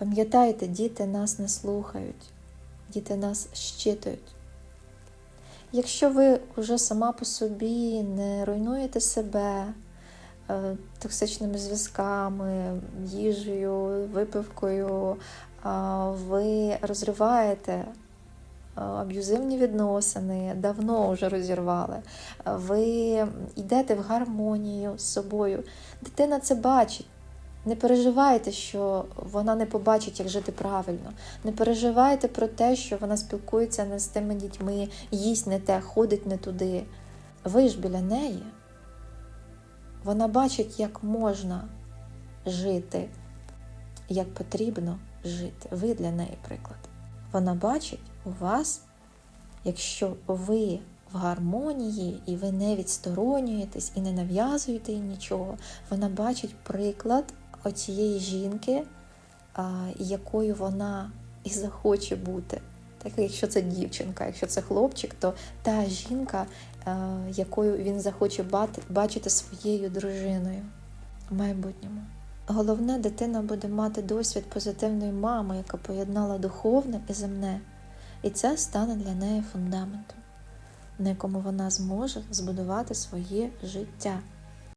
Пам'ятайте, діти нас не слухають, діти нас щитують. Якщо ви вже сама по собі не руйнуєте себе е, токсичними зв'язками, їжею, випивкою, а, ви розриваєте е, аб'юзивні відносини, давно вже розірвали, е, ви йдете в гармонію з собою. Дитина це бачить. Не переживайте, що вона не побачить, як жити правильно. Не переживайте про те, що вона спілкується не з тими дітьми, їсть не те, ходить не туди. Ви ж біля неї. Вона бачить, як можна жити, як потрібно жити. Ви для неї приклад. Вона бачить у вас, якщо ви в гармонії і ви не відсторонюєтесь і не нав'язуєте їй нічого, вона бачить приклад оцієї жінки, якою вона і захоче бути. Так, якщо це дівчинка, якщо це хлопчик, то та жінка, е, якою він захоче бачити своєю дружиною в майбутньому. Головне, дитина буде мати досвід позитивної мами, яка поєднала духовне і земне, і це стане для неї фундаментом, на якому вона зможе збудувати своє життя.